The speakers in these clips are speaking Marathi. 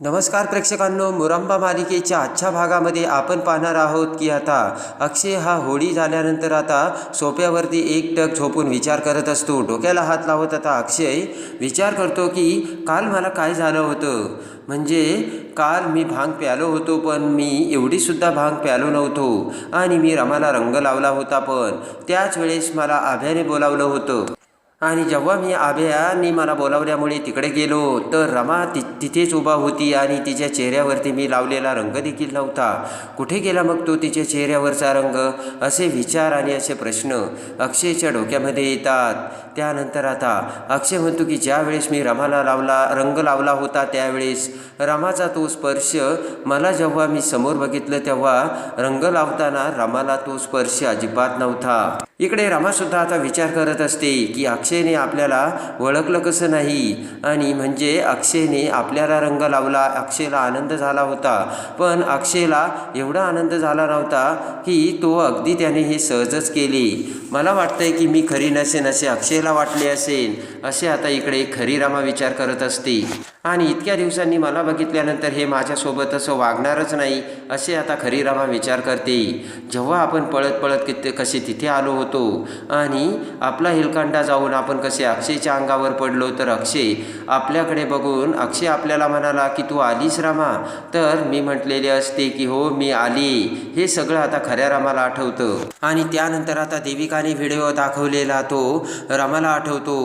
नमस्कार प्रेक्षकांनो मुरंबा मालिकेच्या आजच्या भागामध्ये आपण पाहणार आहोत की आता अक्षय हा होळी झाल्यानंतर आता सोप्यावरती एकटक झोपून विचार करत असतो. डोक्याला हात लावत आता अक्षय विचार करतो की काल मला काय झालं होतं? म्हणजे काल मी भांग प्यालो होतो पण मी एवढीसुद्धा भांग प्यालो नव्हतो. आणि मी रमाला रंग लावला होता पण त्याच वेळेस मला आभ्याने बोलावलं होतं. आणि जेव्हा मी आभ्यानी मला बोलावल्यामुळे तिकडे गेलो तर रमा ति तिथेच उभा होती आणि तिच्या चेहऱ्यावरती मी लावलेला रंग देखील नव्हता. कुठे गेला मग तो तिच्या चेहऱ्यावरचा रंग? असे विचार आणि असे प्रश्न अक्षयच्या डोक्यामध्ये येतात. त्यानंतर आता अक्षय म्हणतो की ज्यावेळेस मी रमाला लावला रंग लावला होता त्यावेळेस रमाचा तो स्पर्श मला जेव्हा मी समोर बघितलं तेव्हा रंग लावताना रमाला तो स्पर्श अजिबात नव्हता. इकडे रमासुद्धा आता विचार करत असते की अक्षयने आपल्याला ओळखलं कसं नाही? आणि म्हणजे अक्षयने आपल्याला रंग लावला अक्षयला आनंद झाला होता. पण अक्षयला एवढा आनंद झाला नव्हता की तो अगदी त्याने हे सहजच केले. मला वाटतंय की मी खरी नसेन असे अक्षयला वाटले असेल असे आता इकडे खरी रामा विचार करत असते. आणि इतक्या दिवसांनी मला बघितल्यानंतर हे माझ्यासोबत असं वागणारच नाही असे आता खरी रामा विचार करते. जेव्हा आपण पळत पळत किती कसे तिथे आलो होतो आणि आपला हेलकांडा जाऊन आपण कसे अक्षयच्या अंगावर पडलो तर अक्षय आपल्याकडे बघून अक्षय आपल्याला म्हणाला की तू आलीस रामा? तर मी म्हटलेले असते की हो मी आली. हे सगळं आता खऱ्या रामाला आठवतं. आणि त्यानंतर आता देविकाने व्हिडिओ दाखवलेला तो रामाला आठवतो.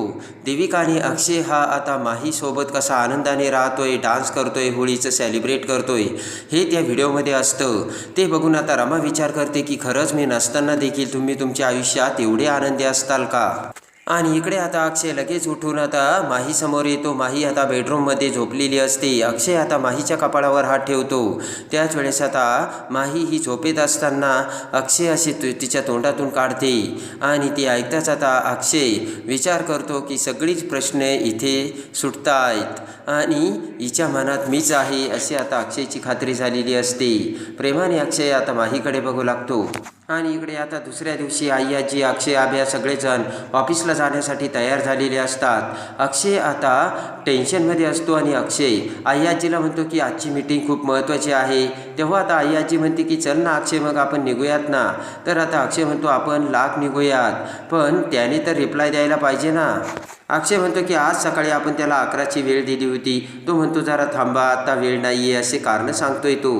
देविकाने अक्षय हा आता माहीसोबत कसा आनंदाने राहतोय डान्स करतोय होळीचं सेलिब्रेट करतोय हे त्या व्हिडिओमध्ये असतं. ते बघून आता रमा विचार करते की खरंच मी नसताना देखील तुम्ही तुमच्या आयुष्यात एवढे आनंदी असताल का? आणि इकडे आता अक्षय लगेच उठून आता माही समोर येतो. माही आता बेडरूममध्ये झोपलेली असते. अक्षय आता माहीच्या कपाळावर हात ठेवतो. त्याच वेळेस आता माही ही झोपेत असताना अक्षय अशी तु- तिच्या तोंडातून काढते आणि ती ऐकताच आता अक्षय विचार करतो की सगळीच प्रश्न इथे सुटतायत आणि हिच्या मनात मीच आहे अशी आता अक्षयची खात्री झालेली असते. प्रेमाने अक्षय आता माहीकडे बघू लागतो. आणि इकडे आता दुसऱ्या दिवशी आई आजी अक्षय आभ्या सगळेजण ऑफिसला जाण्यासाठी तयार झालेले असतात. अक्षय आता टेन्शनमध्ये असतो आणि अक्षय आई आजीला म्हणतो की आजची मीटिंग खूप महत्त्वाची आहे. तेव्हा आता आई आजी म्हणते की चल ना अक्षय मग आपण निघूयात ना. तर आता अक्षय म्हणतो आपण लाख निघूयात. पण त्याने तर रिप्लाय द्यायला पाहिजे ना. अक्षय म्हणतो की आज सकाळी आपण त्याला अकराची वेळ दिली होती. तो म्हणतो जरा थांबा आता वेळ नाही आहे असे कारण सांगतोय तो.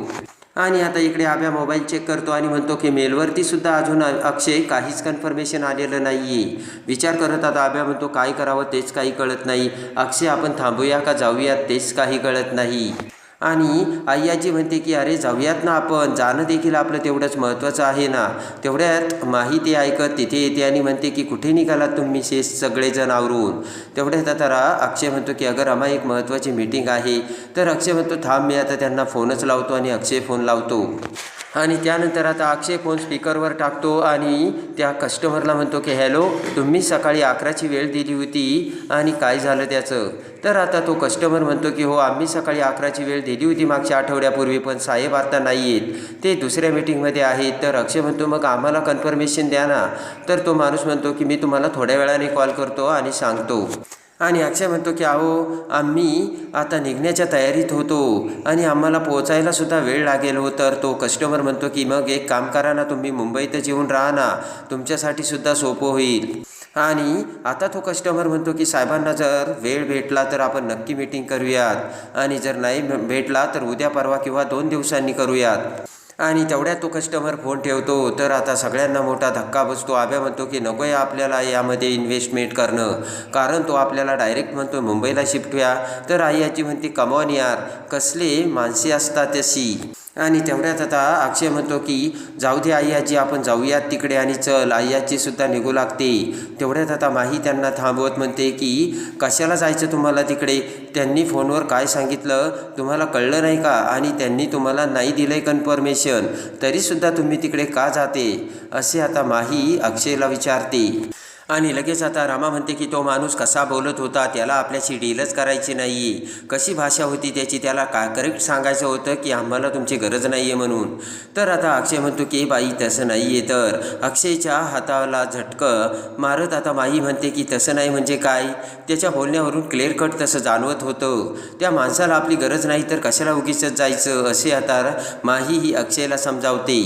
आणि आता इकडे आभ्या मोबाईल चेक करतो आणि म्हणतो की मेलवरती सुद्धा अजून अक्षय काहीच कन्फर्मेशन आलेलं नाही आहे विचार करत आता आभ्या म्हणतो काय करावं तेच काही कळत नाही. अक्षय आपण थांबूया का? जाऊयात तेच काही कळत नाही. आणि आई आजी म्हणते की अरे जाऊयात ना आपण. जाणं देखील आपलं तेवढंच महत्त्वाचं आहे ना. तेवढ्यात माहिती ऐकत तिथे येते आणि म्हणते की कुठे निघालात तुम्ही शेष सगळेजण आवरून? तेवढ्यात आता रा अक्षय म्हणतो की अगर आम्हा एक महत्त्वाची मीटिंग आहे. तर अक्षय म्हणतो थांब मी आता त्यांना फोनच लावतो आणि अक्षय फोन लावतो. आणि त्यानंतर आता अक्षय फोन स्पीकरवर टाकतो आणि त्या कस्टमरला म्हणतो की हॅलो तुम्ही सकाळी अकराची वेळ दिली होती आणि काय झालं त्याचं? तर आता तो कस्टमर म्हणतो की हो आम्ही सकाळी अकराची वेळ दिली होती मागच्या आठवड्यापूर्वी पण साहेब आता नाही आहेत ते दुसऱ्या मीटिंगमध्ये आहेत. तर अक्षय म्हणतो मग आम्हाला कन्फर्मेशन द्या ना. तर तो माणूस म्हणतो की मी तुम्हाला थोड्या वेळाने कॉल करतो आणि सांगतो. आणि अक्षय म्हणतो की अहो आम्ही आता निघण्याच्या तयारीत होतो आणि आम्हाला पोचायलासुद्धा वेळ लागेल हो. तर तो कस्टमर म्हणतो की मग एक काम करा ना तुम्ही मुंबईतच येऊन राहा ना तुमच्यासाठी सुद्धा सोपं होईल. आणि आता तो कस्टमर म्हणतो की साहेबांना जर वेळ भेटला तर आपण नक्की मीटिंग करूयात आणि जर नाही भेटला तर उद्या परवा किंवा दोन दिवसांनी करूयात. आणि तेवढ्यात तो कस्टमर फोन ठेवतो. तर आता सगळ्यांना मोठा धक्का बसतो. आभ्या म्हणतो की नको आहे आपल्याला यामध्ये इन्व्हेस्टमेंट करणं. कारण तो आपल्याला डायरेक्ट म्हणतो मुंबईला शिफ्ट व्या. तर आई आजी म्हणते कमॉन यार कसले माणसे असतात तशी आणि तेवढ्यात आता अक्षय म्हणतो की जाऊ दे आई आजी आपण जाऊयात तिकडे आणि चल आई आजी सुद्धा निघू लागते. तेवढ्यात आता माही त्यांना थांबवत म्हणते की कशाला जायचं तुम्हाला तिकडे? त्यांनी फोनवर काय सांगितलं? तुम्हाला कळलं नाही का? आणि त्यांनी तुम्हाला नाही दिलं आहे कन्फर्मेशन. तरीसुद्धा तुम्ही तिकडे का जाते? असे आता माही अक्षयला विचारते. आणि लगेच आता रामा म्हणते की तो माणूस कसा बोलत होता त्याला आपल्याशी डीलच करायची नाही कशी भाषा होती त्याची त्याला का करेक्ट सांगायचं होतं की आम्हाला तुमची गरज नाही आहे म्हणून. तर आता अक्षय म्हणतो की बाई तसं नाही आहे तर. अक्षयच्या हाताला झटकं मारत आता माई म्हणते की तसं नाही म्हणजे काय? त्याच्या बोलण्यावरून क्लिअर कट तसं जाणवत होतं. त्या माणसाला आपली गरज नाही तर कशाला उगीच जायचं? असे आता माही ही अक्षयला समजावते.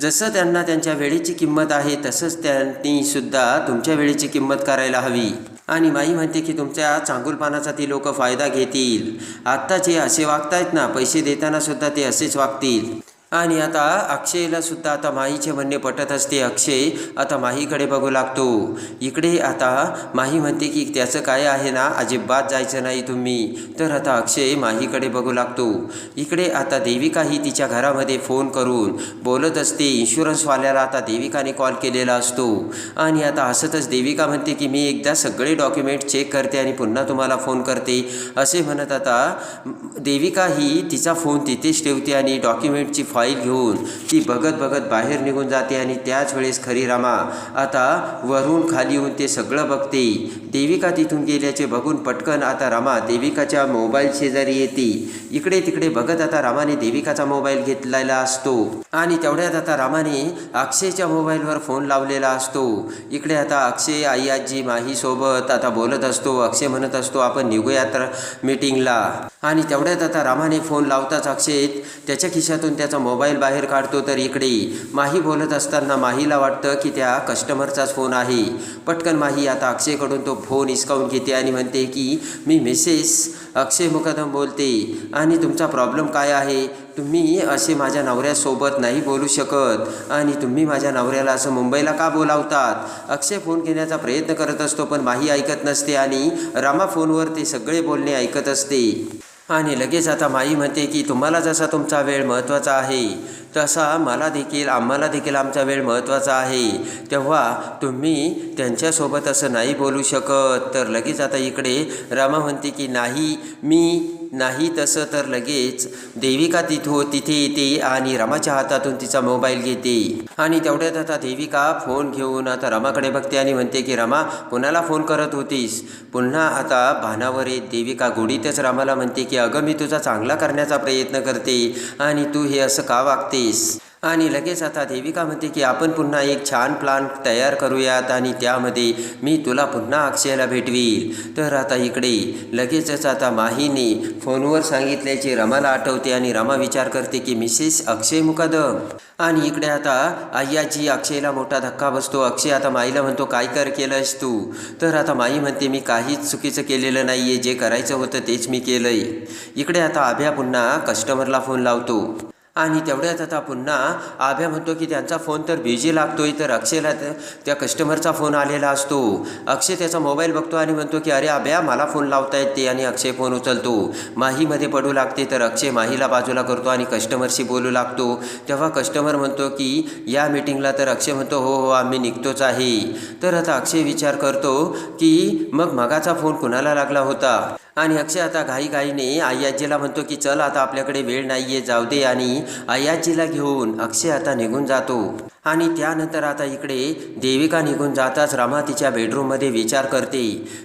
जसं त्यांना त्यांच्या वेळेची किंमत आहे तसंच त्यांनीसुद्धा तुमच्या वेळेची किंमत करायला हवी. आणि माई म्हणते की तुमच्या चांगुलपानाचा ती लोक फायदा घेतील. आत्ता जे असे वागतायत ना पैसे देताना सुद्धा ते असेच वागतील. आणि आता अक्षयला सुद्धा आता माहीचे म्हणणे पटत असते अक्षय आता माहीकडे बघू लागतो. इकडे आता माही म्हणते की त्याचं काय आहे ना अजिबात जायचं नाही तुम्ही. तर आता अक्षय माहीकडे बघू लागतो. इकडे आता देविकाही तिच्या घरामध्ये फोन करून बोलत असते इन्शुरन्सवाल्याला आता देविकाने कॉल केलेला असतो. आणि आता हसतच देविका म्हणते की मी एकदा सगळे डॉक्युमेंट चेक करते आणि पुन्हा तुम्हाला फोन करते. असे म्हणत आता देविका ही तिचा फोन तिथेच ठेवते आणि डॉक्युमेंटची फाईल घेऊन ती बघत बघत बाहेर निघून जाते आणि त्याच वेळेस खरी रामा आता वरून खाली येऊन ते सगळं बघते. देविका तिथून गेल्याचे बघून पटकन आता रामा देविकाच्या मोबाईल शेजारी येते. इकडे तिकडे बघत आता रामाने देविकाचा मोबाईल घेतलेला असतो. आणि तेवढ्यात आता रामाने अक्षयच्या मोबाईलवर फोन लावलेला असतो. इकडे आता अक्षय आई आजी माहीसोबत आता बोलत असतो. अक्षय म्हणत असतो आपण निघूया तर मीटिंगला आणि तेवढ्यात आता रामाने फोन लावताच अक्षय त्याच्या खिशातून त्याचा मोबाईल बाहेर काढतो तर इकडे माही बोलत असताना माहीला वाटतं की त्या कस्टमरचाच फोन आहे. पटकन माही आता अक्षयकडून तो फोन हिसकावून घेते आणि म्हणते की मी मिसेस अक्षय मुकदम बोलते. आणि तुमचा प्रॉब्लेम काय आहे? तुम्ही असे माझ्या नवऱ्यासोबत नाही बोलू शकत. आणि तुम्ही माझ्या नवऱ्याला असं मुंबईला का बोलावतात? अक्षय फोन घेण्याचा प्रयत्न करत असतो पण माही ऐकत नसते आणि रामा फोनवर ते सगळे बोलणे ऐकत असते. आणि लगेच आता माई म्हणते की तुम्हाला जसा तुमचा वेळ महत्त्वाचा आहे तसा मला देखील आम्हाला देखील आमचा वेळ महत्त्वाचा आहे. तेव्हा तुम्ही त्यांच्यासोबत असं नाही बोलू शकत. तर लगेच आता इकडे रामा म्हणते की नाही मी नाही तसं तर लगेच. देविका तिथो हो- तिथे येते आणि रमाच्या हातातून तिचा मोबाईल घेते. आणि तेवढ्यात आता देविका फोन घेऊन आता रमाकडे बघते आणि म्हणते की रमा कुणाला फोन करत होतीस. पुन्हा आता भानावर येत देविका गोडीतच रामाला म्हणते की अगं मी तुझा चांगला करण्याचा प्रयत्न करते आणि तू हे असं का वागतेस? आणि लगेच आता देविका म्हणते की आपण पुन्हा एक छान प्लान तयार करूयात आणि त्यामध्ये मी तुला पुन्हा अक्षयला भेटवील. तर आता इकडे लगेचच आता माहीने फोनवर सांगितल्याचे रमाला आठवते आणि रमा विचार करते की मिसेस अक्षय मुकादम. आणि इकडे आता आय्याजी अक्षयला मोठा धक्का बसतो. अक्षय आता माईला म्हणतो काय कर केलंस तू? तर आता माई म्हणते मी काहीच चुकीचं केलेलं नाही आहे जे करायचं होतं तेच मी केलं आहे इकडे आता आभ्या पुन्हा कस्टमरला फोन लावतो. आणि तेवढ्यात आता पुन्हा आभ्या म्हणतो की त्यांचा फोन तर बिझी लागतोय तर अक्षयला त्या- त्या कस्टमरचा फोन आलेला असतो. अक्षय त्याचा मोबाईल बघतो आणि म्हणतो की अरे आभ्या मला फोन लावता येते आणि अक्षय फोन उचलतो. माहीमध्ये पडू लागते तर अक्षय माहीला बाजूला करतो आणि कस्टमरशी बोलू लागतो. तेव्हा कस्टमर म्हणतो की या मीटिंगला तर अक्षय म्हणतो हो हो आम्ही निघतोच आहे. तर आता अक्षय विचार करतो की मग मगाचा फोन कुणाला लागला होता? आणि अक्षय आता घाईघाईने आय्याजीला म्हणतो की चल आता आपल्याकडे वेळ नाही आहे जाऊ दे. आणि आय्याजीला घेऊन अक्षय आता निघून जातो. आणि त्यानंतर आता इकडे देविका निघून जाताच रमा तिच्या बेडरूममध्ये विचार करते.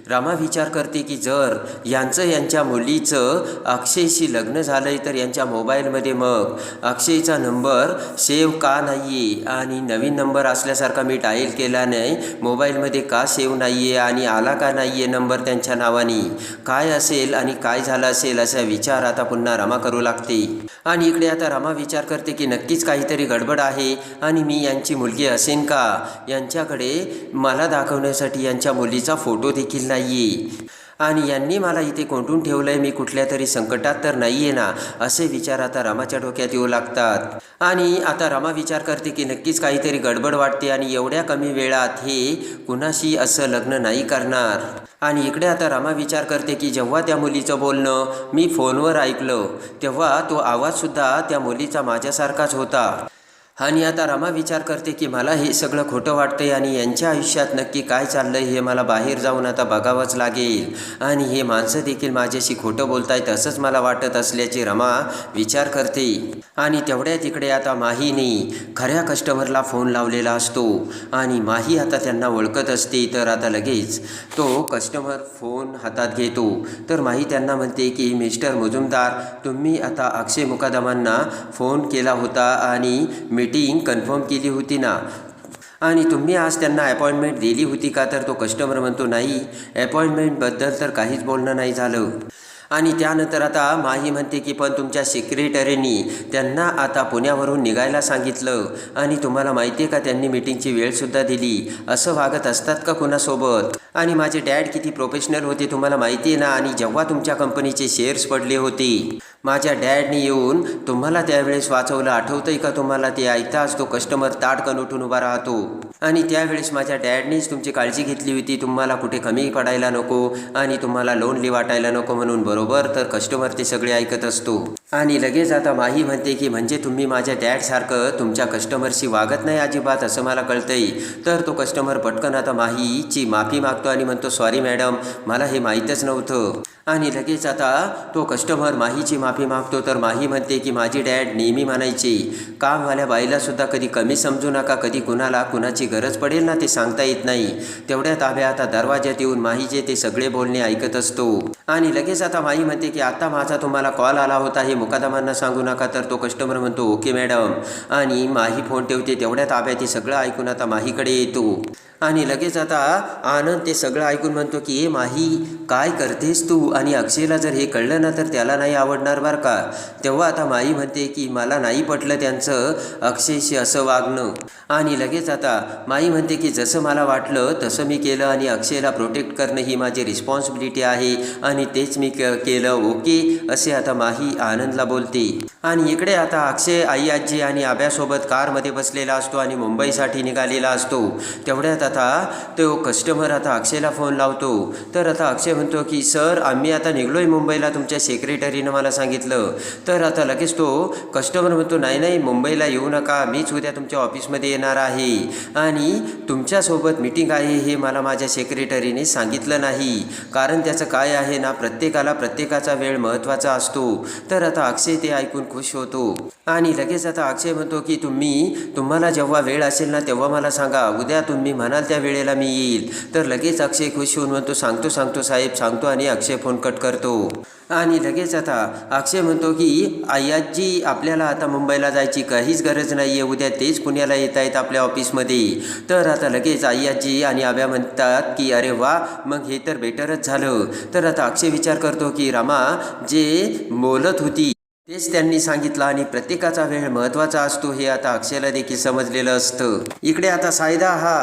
रमा विचार करते की जर यांचं यांच्या मुलीचं अक्षयशी लग्न झालंय तर यांच्या मोबाईलमध्ये मग अक्षयचा नंबर सेव्ह का नाही आहे आणि नवीन नंबर असल्यासारखा मी डायल केला नाही. मोबाईलमध्ये का सेव्ह नाही आहे आणि आला का नाही आहे नंबर त्यांच्या नावाने? काय असेल आणि काय झालं असेल असा विचार आता पुन्हा रमा करू लागते. आणि इकडे आता रमा विचार करते की नक्कीच काहीतरी गडबड आहे आणि मी यांची मुलगी असेन का? यांच्याकडे मला दाखवण्यासाठी यांच्या मुलीचा फोटो देखील नाही आहे आणि यांनी मला इथे कोंडून ठेवलंय मी कुठल्या तरी संकटात तर नाही आहे ना असे विचार आता रमाच्या डोक्यात येऊ लागतात. आणि आता रमा विचार करते की नक्कीच काहीतरी गडबड वाटते आणि एवढ्या कमी वेळात हे कुणाशी असं लग्न नाही करणार. आणि इकडे आता रमा विचार करते की जेव्हा त्या मुलीचं बोलणं मी फोनवर ऐकलं तेव्हा तो आवाजसुद्धा त्या मुलीचा माझ्यासारखाच होता. आणि आता रमा विचार करते की मला हे सगळं खोटं वाटतंय आणि यांच्या आयुष्यात नक्की काय चाललंय हे मला बाहेर जाऊन आता बघावंच लागेल. आणि हे माणसं देखील माझ्याशी खोटं बोलतायत असंच मला वाटत असल्याचे रमा विचार करते. आणि तेवढ्या तिकडे आता माहीने खऱ्या कस्टमरला फोन लावलेला असतो. आणि माही आता त्यांना ओळखत असते तर आता लगेच तो कस्टमर फोन हातात घेतो. तर माही त्यांना म्हणते की मिस्टर मुजुमदार तुम्ही आता अक्षय मुकादमांना फोन केला होता आणि मीटिंग कन्फर्म केली होती ना? आणि तुम्ही आज त्यांना अपॉइंटमेंट दिली होती का? तर तो कस्टमर म्हणतो नाही अपॉइंटमेंटबद्दल तर काहीच बोलणं नाही झालं. आणि त्यानंतर आता माही म्हणते की पण तुमच्या सेक्रेटरीनी त्यांना आता पुण्यावरून निघायला सांगितलं आणि तुम्हाला माहिती आहे का त्यांनी मीटिंगची वेळसुद्धा दिली. असं वागत असतात का कुणासोबत? आणि माझे डॅड किती प्रोफेशनल होते तुम्हाला माहिती आहे ना आणि जेव्हा तुमच्या कंपनीचे शेअर्स पडले होते माझ्या डॅडने येऊन तुम्हाला त्यावेळेस वाचवलं. आठवतंय का तुम्हाला? ते ऐकताच तो कस्टमर ताटकन उठून उभा राहतो. आणि त्यावेळेस माझ्या डॅडनीच तुमची काळजी घेतली होती. तुम्हाला कुठे कमी पडायला नको आणि तुम्हाला लोनली वाटायला नको म्हणून बरोबर? तर कस्टमर ते सगळे ऐकत असतो. आणि लगेच आता माही म्हणते की म्हणजे तुम्ही माझ्या डॅडसारखं तुमच्या कस्टमरशी वागत नाही अजिबात असं मला कळतंय. तर तो कस्टमर पटकन आता माहीची माफी मागतो आणि म्हणतो सॉरी मॅडम मला हे माहीतच नव्हतं. आणि लगेच आता तो कस्टमर माहीची माफी मागतो तर माही म्हणते की माझी डॅड नेहमी म्हणायची कामवाल्या बाईलासुद्धा कधी कमी समजू नका कधी कुणाला कुणाची गरज पडेल ना ते सांगता येत नाही. तेवढ्या ताब्या आता दरवाज्यात येऊन माहीचे ते सगळे बोलणे ऐकत असतो. आणि लगेच आता माही म्हणते की आता माझा तुम्हाला कॉल आला होता हे मुकादमांना सांगू नका तर तो कस्टमर म्हणतो ओके मॅडम आणि माही फोन ठेवते तेवढ्या ताब्यात ते सगळं ऐकून आता माहीकडे येतो आणि लगेच आता आनंद ते सगळं ऐकून म्हणतो की ए माही काय करतेस तू? आणि अक्षयला जर हे कळलं ना तर त्याला नाही आवडणार बरं का? तेव्हा आता माई म्हणते की मला नाही पटलं त्यांचं अक्षयशी असं वागणं. आणि लगेच आता माई म्हणते की जसं मला वाटलं तसं मी केलं आणि अक्षयला प्रोटेक्ट करणं ही माझी रिस्पॉन्सिबिलिटी आहे आणि तेच मी क केलं ओके? असे आता माही आनंदला बोलते. आणि इकडे आता अक्षय आई आजी आणि आब्यासोबत कारमध्ये बसलेला असतो आणि मुंबईसाठी निघालेला असतो. तेवढ्यात आता तो कस्टमर आता अक्षयला फोन लावतो. तर आता अक्षय म्हणतो की सर आम्ही आता निघलो आहे मुंबईला. तुमच्या सेक्रेटरीनं मला सांगितलं. तर आता लगेच तो कस्टमर म्हणतो नाही नाही मुंबईला येऊ नका. मीच उद्या तुमच्या ऑफिसमध्ये येणार आहे. आणि तुमच्यासोबत मीटिंग आहे हे मला माझ्या सेक्रेटरीने सांगितलं नाही. कारण त्याचं काय आहे ना प्रत्येकाला प्रत्येकाचा वेळ महत्त्वाचा असतो. तर आता अक्षय ते ऐकून खुश होतो. आणि लगेच आता अक्षय म्हणतो की तुम्ही तुम्हाला जेव्हा वेळ असेल ना तेव्हा मला सांगा. उद्या तुम्ही म्हणाल त्या वेळेला मी येईल. तर लगेच अक्षय खुश होऊन म्हणतो सांगतो सांगतो साहेब सांगतो आणि अक्षय फोन कट करतो. आणि लगेच आता अक्षय म्हणतो की आयाजी आपल्याला आता मुंबईला जायची काहीच गरज नाही आहे उद्या तेच पुण्याला येत आहेत आपल्या ऑफिसमध्ये. तर आता लगेच आयाजी आणि आब्या म्हणतात की अरे वा मग हे तर बेटरच झालं. तर आता अक्षय विचार करतो की रामा जे बोलत होती तेच त्यांनी सांगितलं आणि प्रत्येकाचा वेळ महत्त्वाचा असतो हे आता अक्षयला देखील समजलेलं असतं. इकडे आता सायदा हा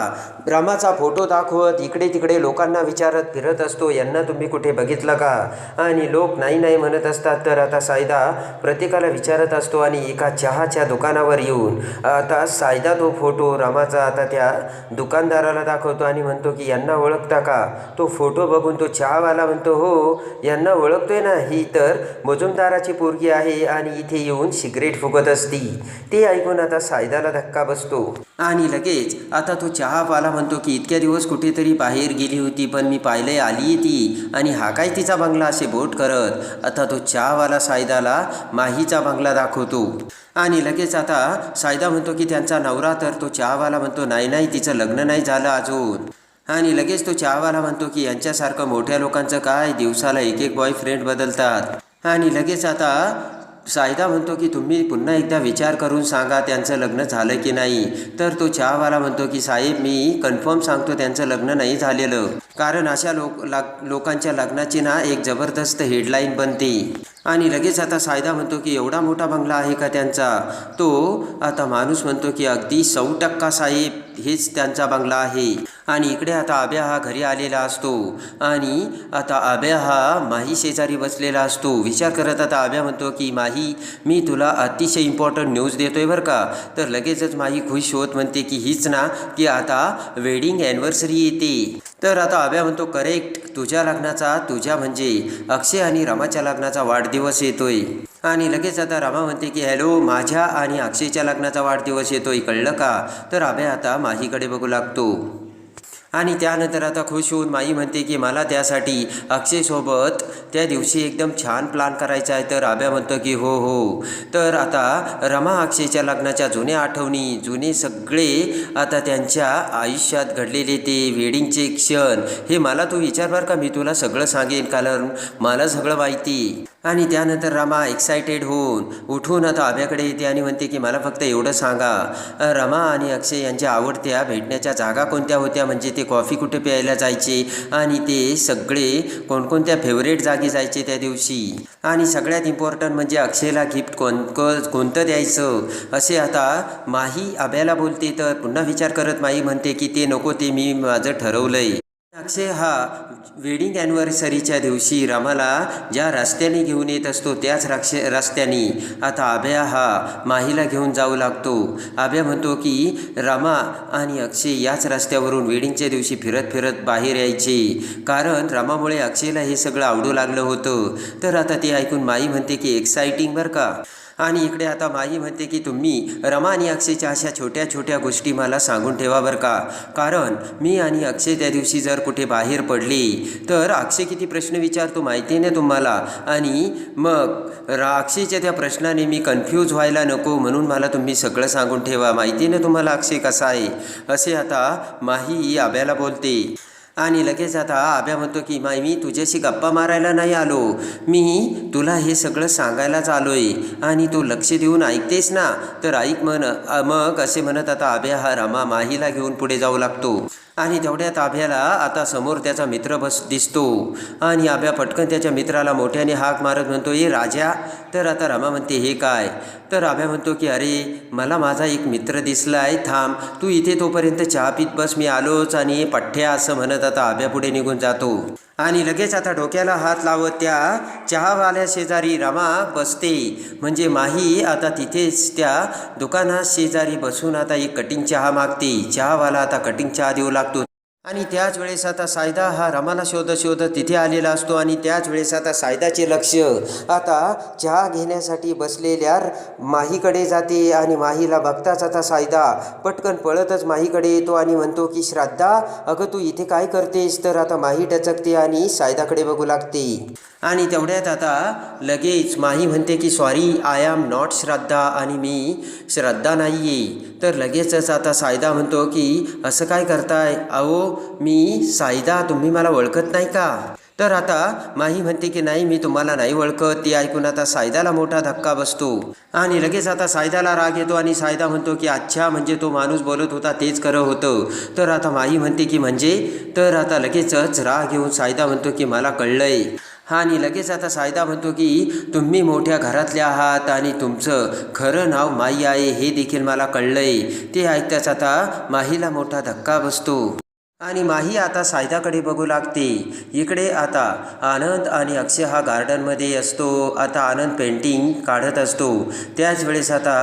रामाचा फोटो दाखवत इकडे तिकडे लोकांना विचारत फिरत असतो यांना तुम्ही कुठे बघितलं का? आणि लोक नाही नाही म्हणत असतात. तर आता सायदा प्रत्येकाला विचारत असतो आणि एका चहाच्या दुकानावर येऊन आता सायदा तो फोटो रामाचा आता त्या दुकानदाराला दाखवतो आणि म्हणतो की यांना ओळखता का? तो फोटो बघून तो चहावाला म्हणतो हो यांना ओळखतोय ना ही तर मजुमदाराची पोरगी आहे आणि इथे येऊन सिगरेट फुकत असती. ते ऐकून आता सायदाला धक्का बसतो. आणि लगेच आता तो चहावाला म्हणतो की इतक्या दिवस कुठेतरी बाहेर गेली होती पण मी पाहिले आली ती आणि हा काय तिचा बंगला असे बोट करत आता तो चहावाला सायदाला माहीचा बंगला दाखवतो. आणि लगेच आता सायदा म्हणतो की त्यांचा नवरा तर तो चहावाला म्हणतो नाही नाही तिचं लग्न नाही झालं अजून. आणि लगेच तो चहावाला म्हणतो की यांच्यासारखं मोठ्या लोकांचं काय दिवसाला एक एक बॉयफ्रेंड बदलतात. आणि लगेच आता सायदा म्हणतो की तुम्ही पुन्हा एकदा विचार करून सांगा त्यांचं लग्न झालं की नाही. तर तो चहावाला म्हणतो की साहेब मी कन्फर्म सांगतो त्यांचं लग्न नाही झालेलं. कारण अशा लोक लाग लोकांच्या लग्नाची ना एक जबरदस्त हेडलाईन बनते. आणि लगेच आता सायदा म्हणतो की एवढा मोठा बंगला आहे का त्यांचा? तो आता माणूस म्हणतो की अगदी सौ टक्का साहेब. हेच त्यांचा बंगला आहे. आणि इकडे आता आब्या हा घरी आलेला असतो. आणि आता आब्या हा माही शेजारी बसलेला असतो. विचार करत आता आब्या म्हणतो की माही मी तुला अतिशय इम्पॉर्टंट न्यूज देतोय बरं का? तर लगेचच माही खुश होत म्हणते की हीच ना की आता वेडिंग ॲनिव्हर्सरी येते. तर आता आब्या म्हणतो करेक्ट तुझ्या लग्नाचा तुझ्या म्हणजे अक्षय आणि रमाच्या लग्नाचा वाढदिवस येतोय. आणि लगेच आता रमा म्हणते की हॅलो माझ्या आणि अक्षयच्या लग्नाचा वाढदिवस येतोय कळलं का? तर अभय आता माहीकडे बघू लागतो. आणि त्यानंतर आता खुश होऊन माई म्हणते की मला त्यासाठी अक्षयसोबत त्या दिवशी एकदम छान प्लान करायचा आहे. तर आब्या म्हणतो की हो हो. तर आता रमा अक्षयच्या लग्नाच्या जुन्या आठवणी जुने सगळे आता त्यांच्या आयुष्यात घडलेले ते वेडिंगचे क्षण हे मला तू विचार बरं का? मी तुला सगळं सांगेन कारण मला सगळं माहिती. आणि त्यानंतर रमा एक्सायटेड होऊन उठून आता आभ्याकडे येते आणि म्हणते की मला फक्त एवढं सांगा. रमा आणि अक्षय यांच्या आवडत्या भेटण्याच्या जागा कोणत्या होत्या? म्हणजे ते कॉफी कुठे प्यायला जायचे? आणि ते सगळे कोणकोणत्या फेवरेट जागी जायचे त्या दिवशी? आणि सगळ्यात इम्पॉर्टंट म्हणजे अक्षयला गिफ्ट कोण कोणतं द्यायचं? असे आता माही आभ्याला बोलते तर पुन्हा विचार करत माही म्हणते की ते नको ते मी माझं ठरवलं आहे अक्षय हा वेडिंग ॲनिव्हर्सरीच्या दिवशी रमाला ज्या रस्त्याने घेऊन येत असतो त्याच रक्ष रस्त्याने. आता आभ्या हा माहीला घेऊन जाऊ लागतो. आभ्या म्हणतो की रमा आणि अक्षय याच रस्त्यावरून वेडिंगच्या दिवशी फिरत फिरत बाहेर यायचे. कारण रमामुळे अक्षयला हे सगळं आवडू लागलं होतं. तर आता ते ऐकून माई म्हणते की एक्साइटिंग बरं का. आणि इकडे आता माही म्हणते की तुम्ही रमा आणि अक्षयच्या अशा छोट्या छोट्या गोष्टी मला सांगून ठेवा बरं का? कारण मी आणि अक्षय त्या दिवशी जर कुठे बाहेर पडले तर अक्षय किती प्रश्न विचारतो माहिती आहे ना तुम्हाला? आणि मग रा अक्षयच्या त्या प्रश्नाने मी कन्फ्यूज व्हायला नको म्हणून मला तुम्ही सगळं सांगून ठेवा. माहिती आहे ना तुम्हाला अक्षय कसा आहे? असे आता माही आब्याला बोलते. आणि लगेच आता आभ्या म्हणतो की माय मी तुझ्याशी गप्पा मारायला नाही आलो. मी तुला हे सगळं सांगायलाच आलो आहे आणि तू लक्ष देऊन ऐकतेस ना? तर ऐक म्हण मग असे म्हणत आता आभ्या हा रमा माहीला घेऊन पुढे जाऊ लागतो. आणि तेवढ्यात आभ्याला आता समोर त्याचा मित्र बस दिसतो. आणि आभ्या पटकन त्याच्या मित्राला मोठ्याने हाक मारत म्हणतो ए राजा तर आता रमा म्हणते हे काय? तर आभ्या म्हणतो की अरे मला माझा एक मित्र दिसला आहे थांब तू इथे तोपर्यंत चहा पीत बस मी आलोच आणि पठ्ठ्या असं म्हणत आता आभ्या पुढे निघून जातो. आणि लगेच आता डोक्याला हात लावत त्या चहावाल्या शेजारी रमा बसते. म्हणजे माही आता तिथेच त्या दुकानात शेजारी बसून आता एक कटिंग चहा मागते. चहावाला आता कटिंग चहा देऊ लागतो. आणि त्याच वेळेस आता सायदा हा रमाला शोध शोधत तिथे आलेला असतो आणि त्याच वेळेस आता सायदाचे लक्ष आता चहा घेण्यासाठी बसलेल्या माहीकडे जाते आणि माहीला बघताच आता सायदा पटकन पळतच माहीकडे येतो आणि म्हणतो की श्राद्धा अगं तू इथे काय करतेस? तर आता माही टचकते आणि सायदाकडे बघू लागते. आणि तेवढ्यात आता लगेच माही म्हणते की sorry I am not Shraddha आणि मी श्रद्धा नाही आहे तर लगेचच आता सायदा म्हणतो की असं काय करताय? अहो मी सायदा तुम्ही मला ओळखत नाही का? तर आता माही म्हणते की नाही मी तुम्हाला नाही ओळखत. ते ऐकून आता सायदाला मोठा धक्का बसतो. आणि लगेच आता सायदाला राग येतो आणि सायदा म्हणतो की अच्छा म्हणजे तो माणूस बोलत होता तेच खरं होतं. तर आता माही म्हणते की म्हणजे? तर आता लगेचच राग येऊन सायदा म्हणतो की मला कळलंय. आणि लगेच आता सायदा म्हणतो की तुम्ही मोठ्या घरातले आहात आणि तुमचं खरं नाव माई आहे हे देखील मला कळलंय. ते ऐकताच आता माहीला मोठा धक्का बसतो. आणि माही आता सायदाकडे बघू लागते. इकडे आता आनंद आणि अक्षय हा गार्डनमध्ये असतो. आता आनंद पेंटिंग काढत असतो. त्याच वेळेस आता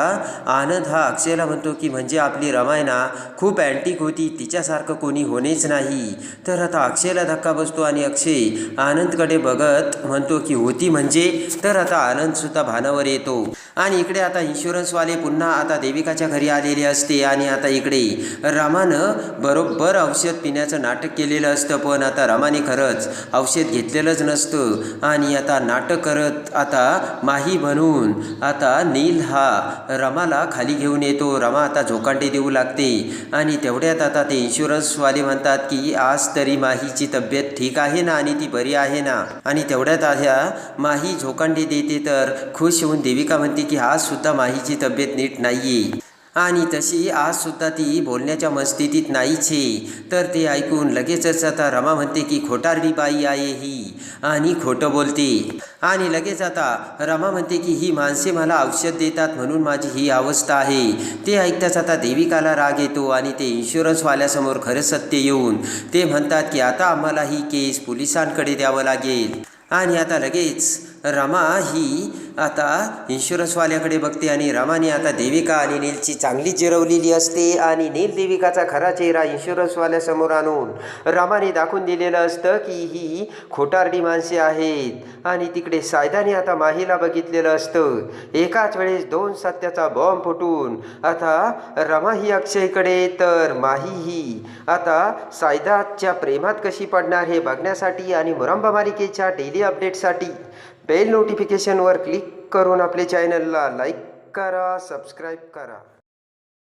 आनंद हा अक्षयला म्हणतो की म्हणजे आपली रमायना खूप अँटिक होती. तिच्यासारखं कोणी होणेच नाही. तर आता अक्षयला धक्का बसतो आणि अक्षय आनंदकडे बघत म्हणतो की होती म्हणजे? तर आता आनंदसुद्धा भानावर येतो. आणि इकडे आता इन्शुरन्सवाले पुन्हा आता देविकाच्या घरी आलेले असते आणि आता इकडे रामानं बरोबर औषध पिण्याचं नाटक केलेलं असतं पण आता रामाने खरंच औषध घेतलेलंच नसतं. आणि आता नाटक करत आता माही बनून आता नील हा रमाला खाली घेऊन येतो. रमा आता झोकांडे देऊ लागते. आणि तेवढ्यात आता ते इन्शुरन्सवाले म्हणतात की आज तरी माहीची तब्येत ठीक आहे ना आणि ती बरी आहे ना? आणि तेवढ्यात आता माही झोकांडे देते तर खुश होऊन देविका म्हणते की आज सुद्धा माहीची तब्येत नीट नाही आहे आणि तशी आज सुद्धा ती बोलण्याच्या मनस्थितीत नाहीच. आहे तर ते ऐकून लगेचच आता रमा म्हणते की खोटारडी बाई आहे ही. आणि खोटं बोलते. आणि लगेच आता रमा म्हणते की ही माणसे मला औषध देतात म्हणून माझी ही अवस्था आहे. ते ऐकताच आता देविकाला राग येतो आणि ते इन्शुरन्सवाल्यासमोर खरं सत्य येऊन ते म्हणतात की आता आम्हाला ही केस पोलिसांकडे द्यावं लागेल. आणि आता लगेच रमा ही आता इन्शुरन्सवाल्याकडे बघते आणि रमाने आता देविका आणि नीलची चांगली जिरवलेली असते आणि नील देविकाचा खरा चेहरा इन्शुरन्सवाल्यासमोर आणून रमाने दाखवून दिलेलं असतं की ही खोटारडी माणसे आहेत. आणि तिकडे सायदाने आता माहीला बघितलेलं असतं. एकाच वेळेस दोन सत्याचा बॉम्ब फुटून आता रमा ही अक्षयकडे तर माही ही आता सायदाच्या प्रेमात कशी पडणार हे बघण्यासाठी आणि मुरंबा मालिकेच्या डेली अपडेटसाठी बेल नोटिफिकेशनवर क्लिक करून आपले चॅनलला लाईक करा सबस्क्राईब करा.